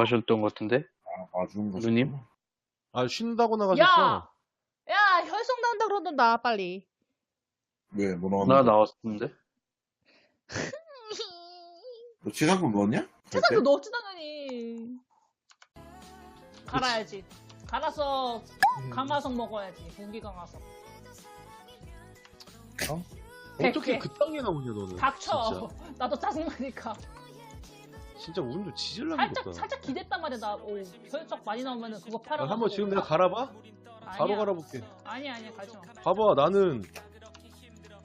나가셨던 것 같은데? 아, 봐주는 거지. 누님? 아 쉰다고 나가셨어. 야! 야, 혈성 나온다 그러던다, 빨리. 왜, 뭐 나 나왔는데? 나왔었는데? 너 치상금 넣었냐? 세상에 넣었지, 당연히. 갈아야지. 갈아서 강화석 먹어야지. 무기 강화석. 어떻게 백회. 그 땅에 나오냐 너는. 닥쳐. 나도 짜증나니까. 진짜, 좀 지질라는 살짝, 거다. 살짝 기댔단 말이야. 나, 오, 혈적 많이 나오면은 그거 팔아. 아, 한번 지금 내가 갈아봐? 바로 갈아볼게. 아니야, 아니야, 가지 마. 봐봐 나는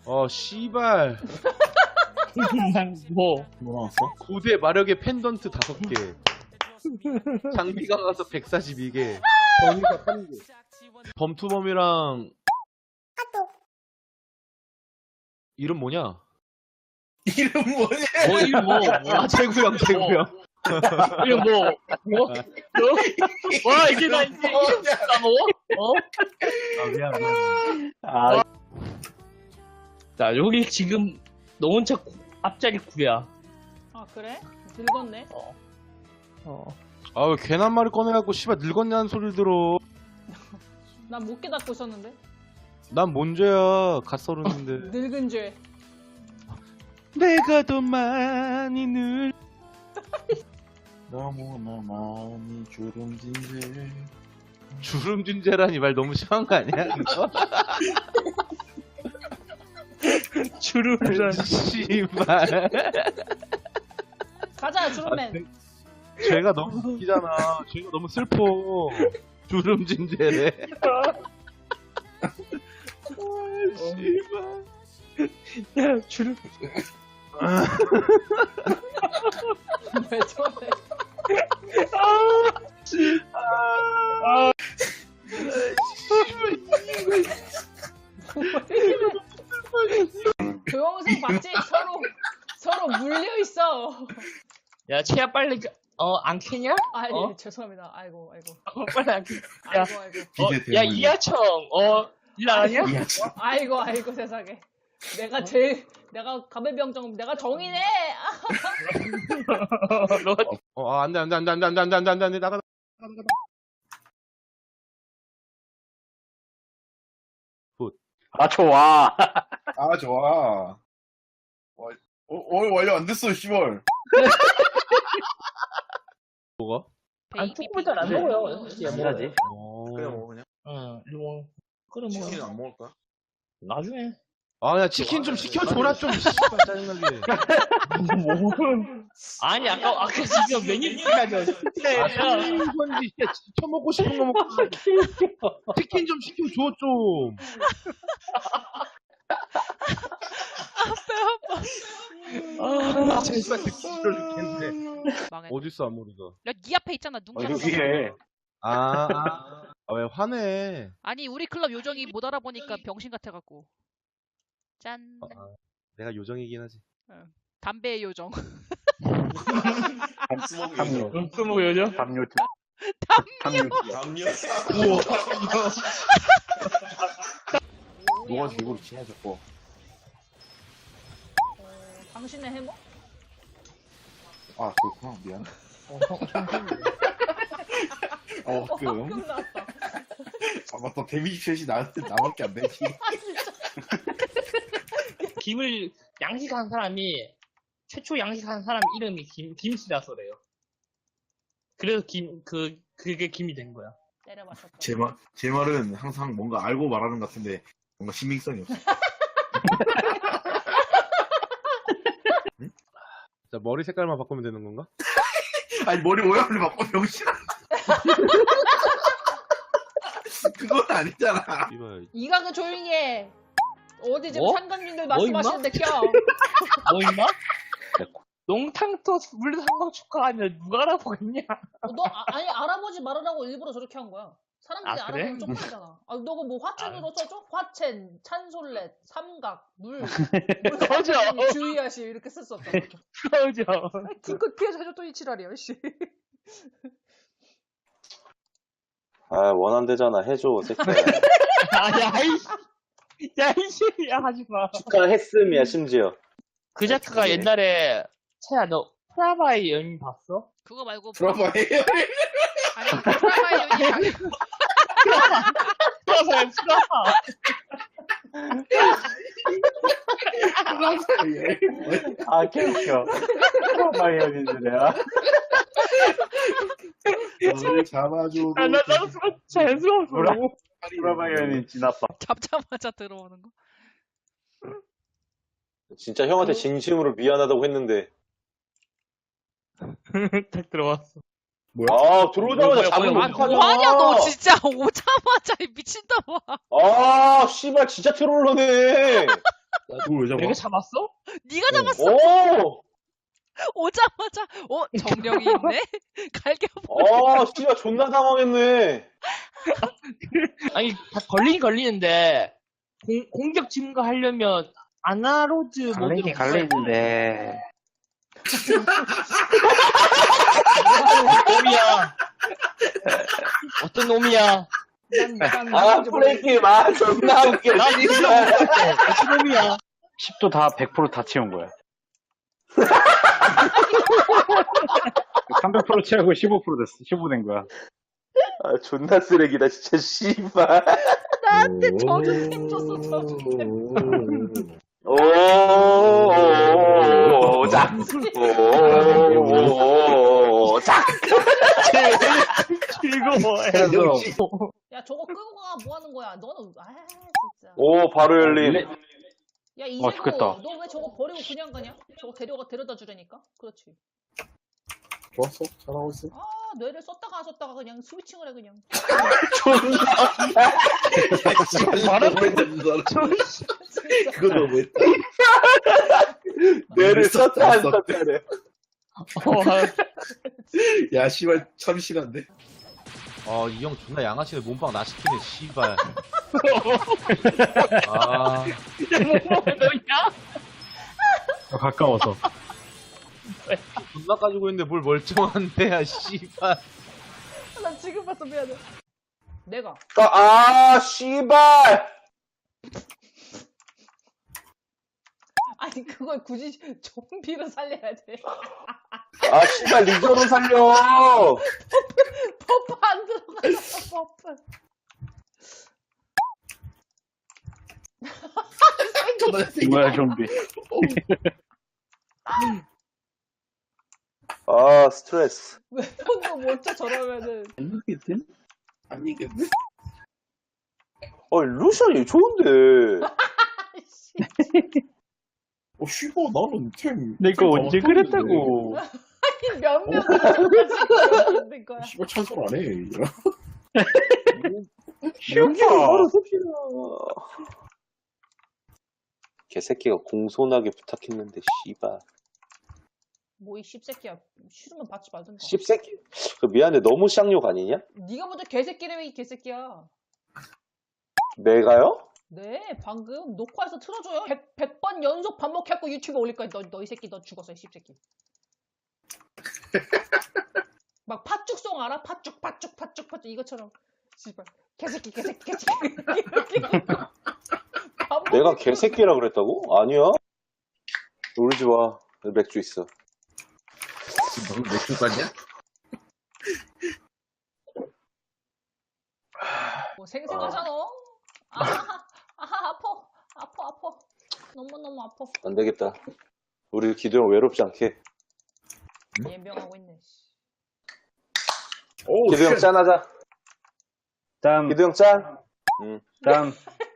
어 씨발 뭐? 뭐 나왔어? 고대 마력의 펜던트 5개 장비가 가서 142개 범위가 3개 범투범이랑 이름 뭐냐? 이름 뭐냐? 뭐, 이거 뭐? 아 최구형 최구형 이거 뭐? 뭐? 뭐? 와, 이게 나 이제 이름 까먹어? 어? 아 미안 미안 아. 자, 여기 지금 너 혼자 구- 앞자리 9야. 아, 그래? 늙었네. 어. 아 왜 괜한 말을 꺼내갖고 씨발 늙었냐는 소리를 들어 난 못 깨닫고 있었는데. 난 뭔 죄야 갓 서른인데 늙은 죄. 내가 더 많이 늙 너무나 많이 주름진데. 주름준재라니 말 너무 심한 거 아니야? 주름을. 씨발 가자, 주름맨. 쟤가 너무 웃기잖아. 쟤가 너무 슬퍼. 주름진재래. 씨발. 야, 주름. 왜 저래? 아, 조영생 봤지? 서로, 서로 물려 있어. 야, 채야 빨리, 가- 어, 안 캐냐? 아니, 어? 죄송합니다. 아이고, 아이고. 어, 빨리 안 캐. 야, 아이고, 아이고. 어, 비대 야, 대문이야. 이하청, 어, 일 나가냐? 이야, 참. 아이고, 아이고, 세상에. 내가 제일, 내가 가배병정, 내가 정이네! 아, 너, 어, 아, 안 돼, 안 돼, 안 돼, 안 돼, 안 돼, 안 돼, 안 돼, 안 돼, 안 돼, 나가, 나가, 나가. 아, 좋아. 아, 좋아. 와, 어, 어, 완료 안 됐어, 씨발. 뭐가? 안 조금 잘안 먹어요. 해야지. 어. 먹어, 그냥. 응, 이거, 그래, 치킨 뭐. 안 먹을까? 나중에. 아, 야, 치킨 좀 시켜줘라, 좀, 씨발, 짜증나게. 아니, 아까, 아까 지금 메뉴까지 아, 사는 건지, 진짜 시켜먹고 싶은 거 먹고. 치킨 좀 시켜줘, 좀. 아, 진짜 듣기 싫어 죽겠네. 망했다. 어딨어, 아무리가. 야, 네 앞에 있잖아. 눈 어, 가려서. 여기에. 아, 아, 아, 왜 화내? 아니, 우리 클럽 요정이 못 알아보니까 병신 같아갖고. 짠. 내가 요정이긴 하지. 담배 요정. 담요. 스무 요죠? 담요. 담요. 담요. 우리 누가 저거. 어, 당신의 해머? 아, 그렇구나. 미안. 어, 어, 그, 합격 나왔다. 아, 맞다. 데미지 셋이 나한테 나밖에 안 되지. 김을 양식한 사람이 최초 양식한 사람 이름이 김 김씨라서 그래요. 그래서 김 그 그게 김이 된 거야. 때려 맞췄다. 제 말, 제 말은 항상 뭔가 알고 말하는 것 같은데, 뭔가 신빙성이 없어. 자, 머리 색깔만 바꾸면 되는 건가? 아니, 머리 모양을 바꿔, 병신아. 그건 아니잖아. 이발. 이각은 조용히 해. 어디 지금 뭐? 상관님들 뭐? 말씀하시는데 껴. 뭐 임마? 농탕터 물상공 축하하면 누가 알아보겠냐? 어, 너 아, 니 알아보지 말으라고 일부러 저렇게 한 거야. 사람들이 아, 그래? 알아보면 쪽팔리잖아. 아, 너가 뭐 화첸으로 써줘? 화첸, 찬솔렛, 삼각, 물, 꺼져. 물 주의하시 이렇게 썼었잖아. 그러죠. 기껏 피해서 해줘 또 이치랄이야, 씨. 아, 원한대잖아. 해줘, 새끼야. 아야 이씨. 야 이씨 야 하지 마. 축하했음이야, 심지어. 그 작가가 네. 옛날에 채야 너 프라바의 여인 봤어? 그거 말고 드라마에 아니 프라마이온이 자기 풀어서요, 풀어서. 드라마에 아, 개웃겨. 마이언이들이야. 너를 잡아줘. 아, 나, 나도 수가 자연스러워서. 뭐라? 브라마이언이 지나빠. 잡자마자 들어오는 거. 진짜 형한테 진심으로 미안하다고 했는데. 딱 들어왔어. 아, 들어오자마자 뭐야, 잡으면 뭐야, 어떡하냐. 뭐하냐 너 진짜 오자마자 이 미친놈아. 아, 씨발, 진짜 트롤러네. 누굴 잡아? 내가 잡았어? 네가 잡았어. 오! 오자마자 어 정령이 있네. 갈겨. 아, 씨발, 존나 당황했네. 아니, 다 걸리긴 걸리는데, 공, 공격 증가하려면, 아나로즈 모드로. 갈리는데 놈이야. 어떤 놈이야. 난, 난 아. 프레이크, 아, 존나 웃겨. 나 씨발. 어떤 놈이야. 10도 다 100%다 채운 거야 300% 채우고 15% 됐어 15된 거야 아, 존나 쓰레기다, 진짜, 씨발. 나한테 저주템 줬어, 저주템. 오, 자. 오, 자. 즐거워해. 야, 저거 끄고 가, 뭐 하는 거야? 너는, 아, 진짜. 오, 바로 열린. 야, 이제고, 아, 좋겠다. 너왜 저거 버리고 그냥 가냐? 저거 데려가, 데려다 주라니까? 그렇지. 좋았어. 잘하고 있어. 아, 뇌를 썼다가 안 썼다가 그냥 스위칭을 해, 그냥. 말하고 했는데 진짜. 그거 너무했다. 뇌를 썼다, 안 썼다, 래 야, 씨발 참 심한데. 아, 이 형 존나 양아치네 몸빵 나 시키네, 씨발. 아, 너야? 가까워서 존나 가지고 있는데 뭘 멀쩡한데, 야, 씨발. 나 지금 봤어, 미안해. 내가. 아, 아, 씨발. 아니, 그걸 굳이 좀비로 살려야 돼. 아, 씨발, 리저로 살려. 버프 안 들어갔어, 버프. 뭐야 좀비 아, 스트레스. 왜 손도 못 쳐, 저러면은. 아니겠네? 아니겠네? 어, 루션이 좋은데. 어, 씨발, 나는 템. 내가 템 언제. 그랬다고 몇 명이 저까지 만든 거야. 씨발 찬성 안 해. 이거. 쉬운가 개새끼가 공손하게 부탁했는데, 씨발. 뭐 이 씹새끼야. 싫으면 받지 말든가. 씹새끼? 그 미안해, 너무 쌍욕 아니냐? 네가 먼저 개새끼래 이 개새끼야. 내가요? 네, 방금 녹화해서 틀어줘요. 100, 100번 연속 반복했고 유튜브에 올릴 거야. 너, 너 이 새끼 너 죽었어, 이 씹새끼. 막 팥죽송 알아? 팥죽, 팥죽, 팥죽, 팥죽 이것처럼. 씨발. 개새끼, 개새끼, 개새끼. 내가 개새끼라 그랬다고? 아니야. 울지 마. 맥주 있어. 지금 너무 맥주 쌌냐? 뭐 생생하잖아. 아, 아, 아파. 아파, 아파. 너무너무 아파. 안 되겠다. 우리 기도형 외롭지 않게. 예병하고 있네. 씨. 오, 기도형 쉣. 짠하자. 짠 기도형 짠. 짠.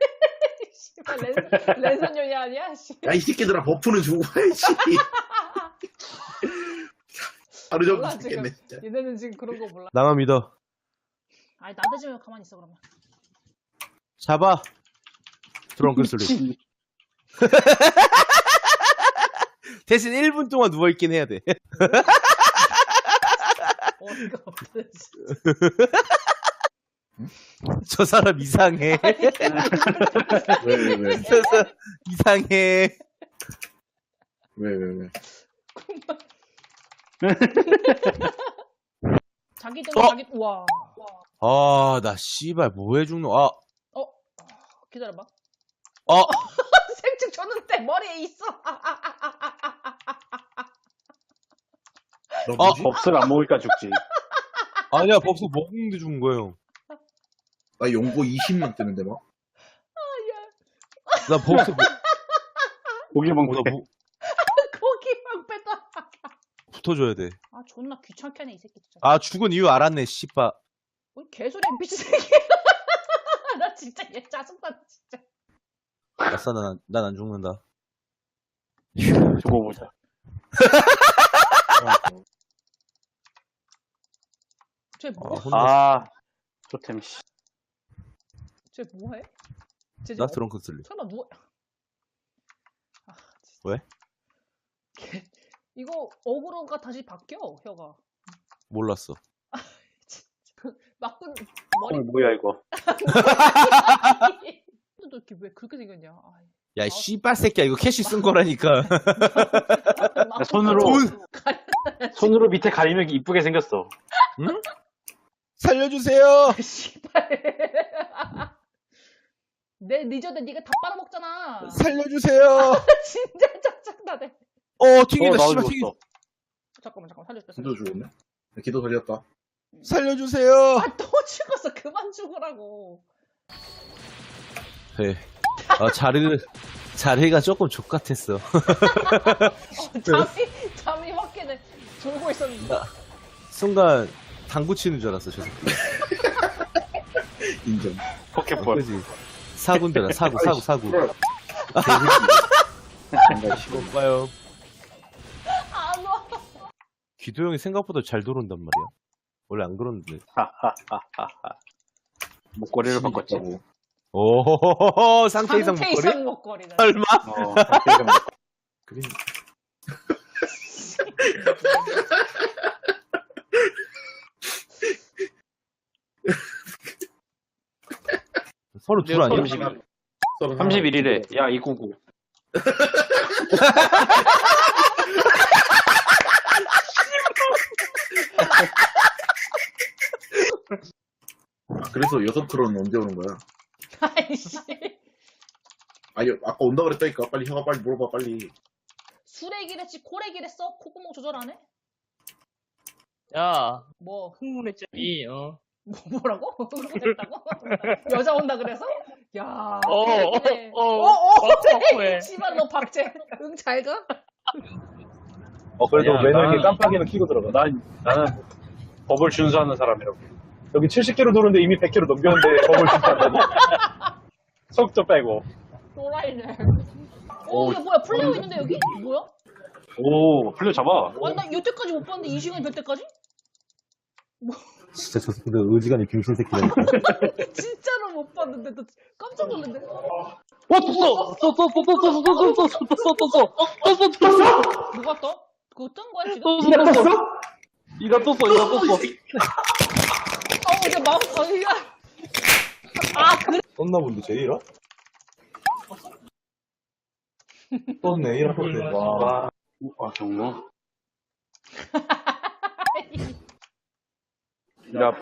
씨발, 랜, 랜선녀이 아니야? 씨. 야, 이 새끼들아, 버프는 주고 가야지. 하루 몰라, 전부터 지금. 죽겠네, 진짜. 얘네는 지금 그런 거 몰라. 나만 믿어. 아니, 나대 지면 가만히 있어, 그러면. 잡아. 드렁큰 소리. 대신 1분 동안 누워있긴 해야 돼. 어이가 없네. 씨. 저 사람 이상해. 왜, 왜, 왜? 저 사람 이상해. 왜, 왜, 왜? 자기들, 어? 자기, 와. 아, 나 씨발 뭐 해 죽노. 아, 어? 기다려봐. 어. 생축 줬는데 머리에 있어. 나 뭐지? 법술 안 먹으니까 죽지. 아니야, 법수 먹는데 죽은 거예요. 나 용고 20만 뜨는데 막. 나 법수 먹, 고기 나. 뭐, 고기만 빼다. 붙어줘야 돼. 아 존나 귀찮게 하네 이 새끼 진짜. 아, 죽은 이유 알았네, 씨바. 뭔 개소리 NPC 새끼. 나 진짜 얘 짜증나 진짜. 아싸, 난, 난 안 죽는다. 죽어보자. 쟤 아, 뭐? 아, 토템, 씨. 쟤 뭐해? 쟤 나 지금 드렁큰 쓸리. 설마 누워? 아, 진짜. 왜? 걔- 이거 어그로가 다시 바뀌어 혀가. 몰랐어. 막군 어, 머리 뭐야, 이거. 도 이렇게 왜 그렇게 생겼냐? 아, 야, 이 씨발 새끼야, 이거 캐시 쓴 거라니까. 막군 손으로. 가려- 손으로 밑에 가리면 이쁘게 생겼어. 살려주세요! 씨발. 내 늦어도 네가 다 빨아먹잖아. 살려주세요! 진짜 짜증나네. 어, 튀긴다, 어, 씨발. 튀긴다. 잠깐만 잠깐만 살려줘. 진짜 죽었네. 기도 살렸다. 살려주세요! 아 또 죽었어. 그만 죽으라고. 네. 아, 자리를, 자리가 조금 족 같았어. 어, 잠이 잠이 확히는 졸고 있었는데. 순간, 당구 치는 줄 알았어, 저 새끼. 인정. 포켓볼. 그지? 사구인데라, 사구, 사구, 사구. 봐요. 안 와. 기도 형이 생각보다 잘 들어온단 말이야. 원래 안 그러는데. 목걸이를 바꿨지. 바꿨다고. 오, 상태 이상 목걸이? 이상 목걸이 는. 설마? 어, 상태 이상 목걸이. 그래. 서로 둘 아니야? 31. 31일에, 야, 299. 그래서 여섯 크로는 언제 오는 거야? 아이씨. 아니, 아까 온다 그랬다니까. 빨리 형아 빨리 물어봐, 빨리. 수레기랬지 코레기랬어? 콧구멍 조절 안 해? 야, 뭐, 흥분했잖니, 어. 뭐 뭐라고? 흥분했다고? 여자 온다 그래서? 야. 어, 어, 그래. 어, 어, 어, 어, 씨발 너 박재. 응, 잘 가? 어, 그래도 야, 나는- 깜빡이는 키고 들어가. 난, 나는 법을 준수하는 사람이라고. 여기 70km 도는데 이미 100km 넘겼는데 법을 준수한다니. 속도 빼고. 또라이네. 오, 이게 뭐야? 플레이어 있는데 여기? 뭐야? 오, 풀려 잡아. 아, 나 여태까지 못 봤는데 이 시간이 될 때까지? 진짜 저 새끼들 의지간이 병신 새끼라니까. 진짜로 못 봤는데 너 깜짝 놀랐네. 어, 떴어! 떴어, 떴어, 떴어, 떴어, 떴어, 떴어, 떴어, 떴어, 떴어, 떴어, 누가 떠? 그거 뜬 거야 지금? 떴어, 떴어. 이거 떴어, 이거 떴어. 어, 이제 마음 가기가. 아, 그래? 떴나 본데, 제이라? 떴네, 이라 떴네. 와, 아, 경로. 야,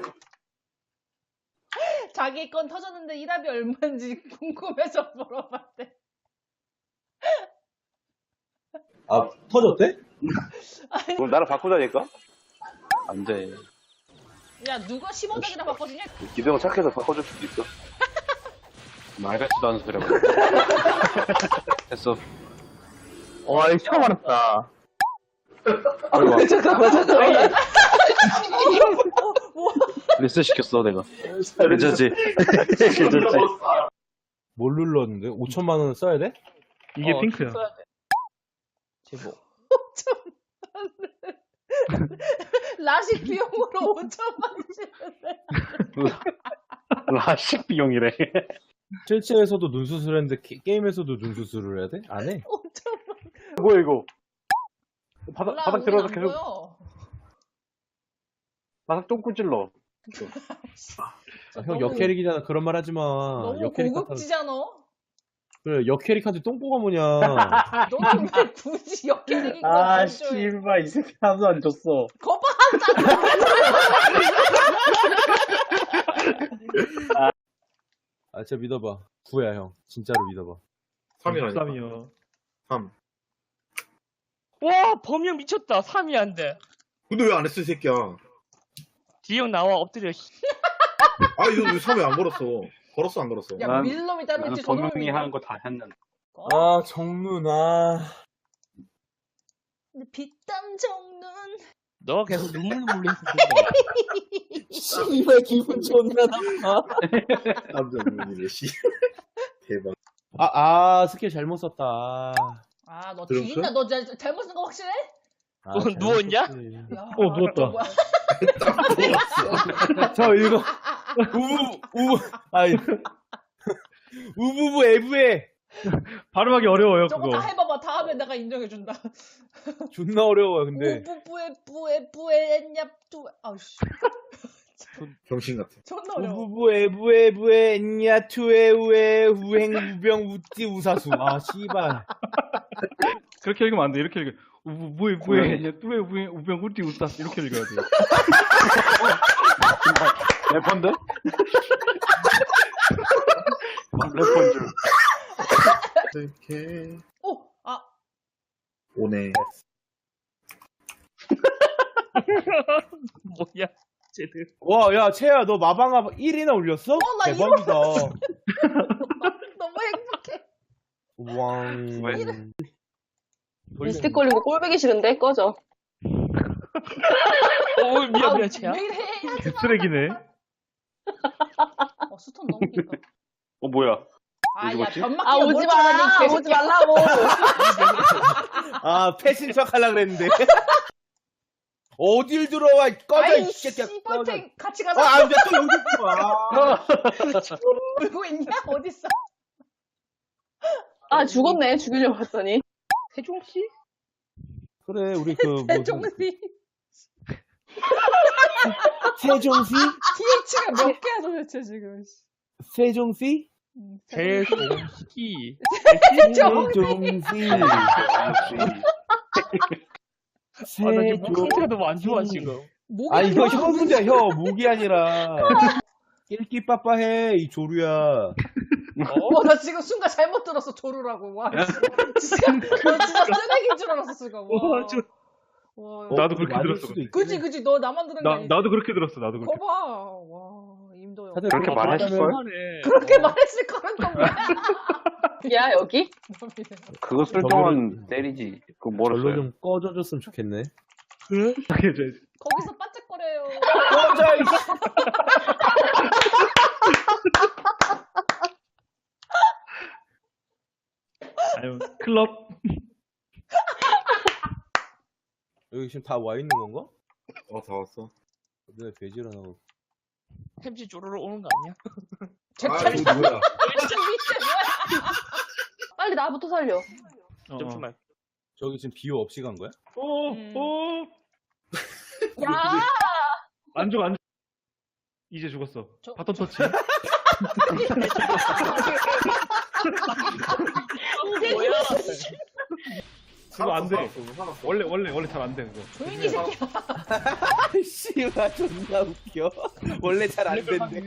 자기 건 터졌는데 이 답이 얼마인지 궁금해서 물어봤대. 아, 터졌대? 그럼 나랑 바꾸자니까? 안 돼. 야, 누가 15dak이나 바꿔주냐? 기대형 착해서 바꿔줄 수도 있어. 말 같지도 않은 소리 하고. 됐어. 와, 이거 처음 알았다. 아이고, 잠깐만, 잠깐만. 리셋 시켰어, 내가. 괜찮지? 괜찮지? 뭘 눌렀는데? 5천만 원 써야 돼? 이게 핑크야. 제목. 라식 비용으로 5천만 주는데. 라식 비용이래. 실제에서도 눈 수술했는데 게, 게임에서도 눈 수술을 해야 돼? 안 해? 5천만. 뭐야, 이거? 바닥, 몰라, 바닥 들어서 안 계속, 보여. 바닥 똥꾸 찔러. 아, 형 너무- 역캐릭이잖아. 그런 말 하지 마. 너무. 고급지잖아. 그래, 역캐릭한테 똥꼬가 뭐냐. 너는 왜 굳이 역캐릭인 아, 거야? 씨발, 이 새끼 하나도 안 줬어. 거봐! 아, 진짜 믿어봐. 구야, 형. 진짜로 믿어봐. 3이라니까. 3이요. 3. 와, 범용 미쳤다. 3이 안 돼. 근데 왜 안 했어, 이 새끼야? 디형 나와 엎드려. 씨. 아, 이거 왜 3회 안 걸었어? 걸었어, 안 걸었어? 야 난- 밀놈이 따로 나는 있지 저놈이 범용이 하는 거 다 했는데. 아, 정누나. 빗땀 정눈 너가 계속 눈물 흘리면서 거야. 씨발, 기분 존나 나빠. 남자 분이네, 씨. 대박. 아, 아, 스킬 잘못 썼다. 아 너 들었어? 뒤진다 너 자- 잘못 쓴 거 확실해? 아, 너 잘못 누웠냐? 썼지. 야, 어, 누웠다. 저 뭐야? 저 이거 우부 우부 아이 우부부 에브에 발음하기 어려워요, 저거 그거. 다 해봐봐 다음에 내가 인정해준다 존나 어려워요 근데 우부부에 부에 부에 냐뚜 아우씨 병신 같아. 존나 어려워 우부부 에브에 부에 냐 투에 우에 우행 우병 우띠 우사수 아 씨발 그렇게 읽으면 안 돼. 이렇게 읽어. 우부, 무에, 무에, 뚜에, 우에, 우병, 우띠, 우싸. 이렇게 읽어야 돼. 래퍼인데? 래퍼인 줄. 이렇게 오 아 오네. 뭐야, 쟤들. 와 야 채야 너 마방아 1이나 올렸어? 나 대박이다 너무 행복해 왕 리스틱 걸린 거 꼴보기 싫은데 꺼져. 어, 미안, 미안, 쟤야. 매일 해야지 쓰레기네. 어 스톤 너무 길다 어, 뭐야. 아야 죽었지? 변막기가 아 오지 마 오지 말라고. 아 패신 척 하려 그랬는데 어딜 들어와 꺼져 아이 이 새끼야. 꺼져. 씨발탱 같이 가자. 아 안돼 또 여기 있어 울고 있냐? 어딨어? 아 죽었네. 죽이려고 봤더니. 세종씨? 그래 우리 그 뭐, 대종씨 세종시? DH가 몇 개야 도대체 지금? 세종시? 음, 세종씨. 세종시 아, 나 지금 세종 상태가 너무 안 좋아, 지금. 아 이거 혀 문제야 혀 목이 아니라 낄끼 빠빠해 이 조류야 어, 나 지금 순간 잘못 들었어, 조루라고. 와, 씨. 진짜, 너 진짜 쓰레기인 줄 알았어, 지금. 와. 와, 저- 와. 나도 그렇게 맞을 들었어. 수도. 그지, 그지. 너 나만 들은 거 나, 아니지? 나도 그렇게 들었어, 나도 그렇게. 거봐. 와, 임도영. 다들 그렇게 말하실 거예요? 그렇게 말했을 거란 건 뭐야? 야 여기? 그거 쓸 동안 때리지. 그거 뭐라 절로 써요? 좀 꺼져줬으면 좋겠네 거기서 반짝거려요. 꺼져 이 아유, 클럽. 여기 지금 다 와 있는 건가? 어, 다 왔어. 네 배지를 하고 햄찌 쪼르르 오는 거 아니야? 제 아. 이거 뭐야? 진짜 밑에 뭐야? 빨리 나부터 살려. 어. 잠시만. 저기 지금 비호 없이 간 거야? 오, 음. 오. 야 안 죽어, 안 죽어. 이제 죽었어. 저- 바톤 터치. 뭐야? 그거 안 돼. 원래, 원래, 원래 잘 안 돼, 그거. 조용히 이 새끼야. 씨가 존나 웃겨 원래 잘 안 된대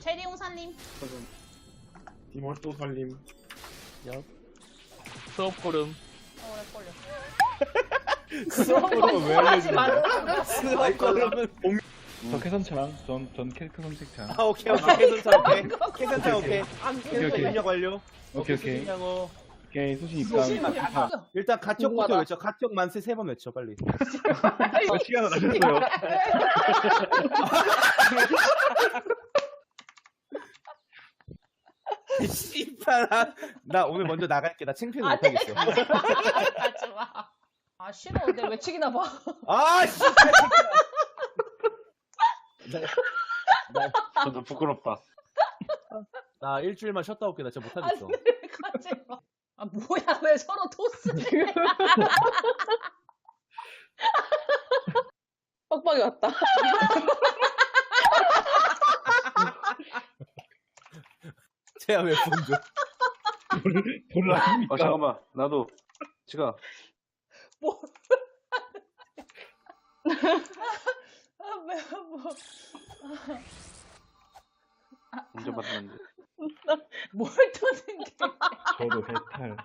체리용사님. 디몰 또 살림. 수업 고름. 어, 렉 걸려. 수학거름은 왜 하지 마. 거야? 수학거름은 저 캐선창, 전, 전 캐릭터 선택창. 아 오케이 오케이 계산차 오케이 계산차 오케이. 오케이, 오케이. 입력 완료 오케이, 오케이. 수신하고. 오케이, 수신 소신 입감. 야 일단 가격부터 궁금하다. 외쳐 가격 만세 세 번 외쳐 빨리 어, 시간을 아셨어요. 씨발아 나 오늘 먼저 나갈게 나 창피해서 안 돼. 못하겠어 가지 마. 아, 싫어. 내 외치기나 봐. 아 씨발 저도 부끄럽다. 나 일주일만 쉬었다 올게 나 진짜 못하겠어 안 돼. 가지 마. 아, 뭐야. 왜 서로 토스해. 빡빡이 왔다. 쟤야 왜 본줘 몰라. 아, 잠깐만. 나도. 지가. 뭐. 아, 왜, 뭐. 먼 저. 저도 배탈.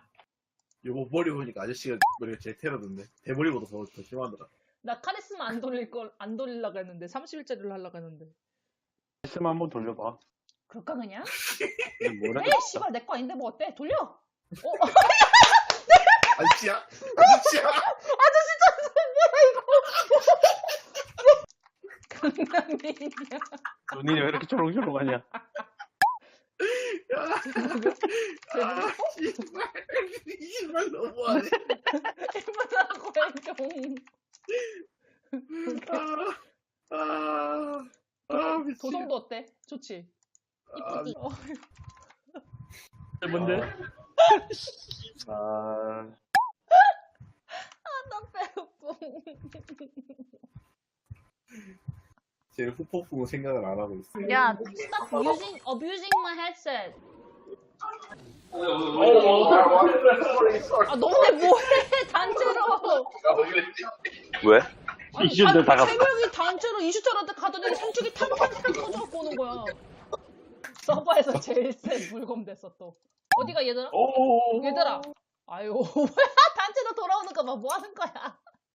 요거 머리 보니까 아저씨가 머리가 제일 테러던데. 대머리보다 더, 더 심하더라. 나 카리스마 안 돌릴 걸, 안 돌리려고 했는데, 30일짜리로 하려고 했는데. 말씀 한번 돌려봐. 그럴까, 그냥? 에이, 씨발, 내 거 아닌데 뭐 어때? 돌려! 어, 아저씨야? 아저씨야? 강남이냐. 눈이 왜 이렇게 초롱초롱하냐? 아, 씨발. 씨발, 너무하네. 해보라고 해좀 아, 아, 아, 미친. 도성도 어때? 좋지? 아, 이쁘지? 어, 뭔데? 아, 나 배고픔. 쟤는 후폭풍 생각을 안 하고 있어. 야, stop using, abusing my headset. 아, 너네 뭐해? 단체로. 왜? 단- 다 갔어. 세 명이 단체로 이슈철한테 가더니 삼쪽이 탕탕탕 터져갖고 오는 거야. 서버에서 제일 센 물건 됐어, 또. 어디가 얘들아? 오. 얘들아. 아유, 뭐야? 단체로 돌아오는 거 봐. 뭐 하는 거야?